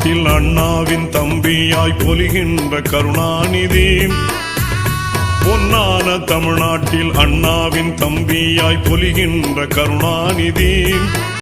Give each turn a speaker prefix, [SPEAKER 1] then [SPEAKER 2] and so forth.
[SPEAKER 1] தமிழ்நாட்டில் அண்ணாவின் தம்பியாய் பொலிகின்ற கருணாநிதி. பொன்னான தமிழ்நாட்டில் அண்ணாவின் தம்பியாய் பொலிகின்ற கருணாநிதி.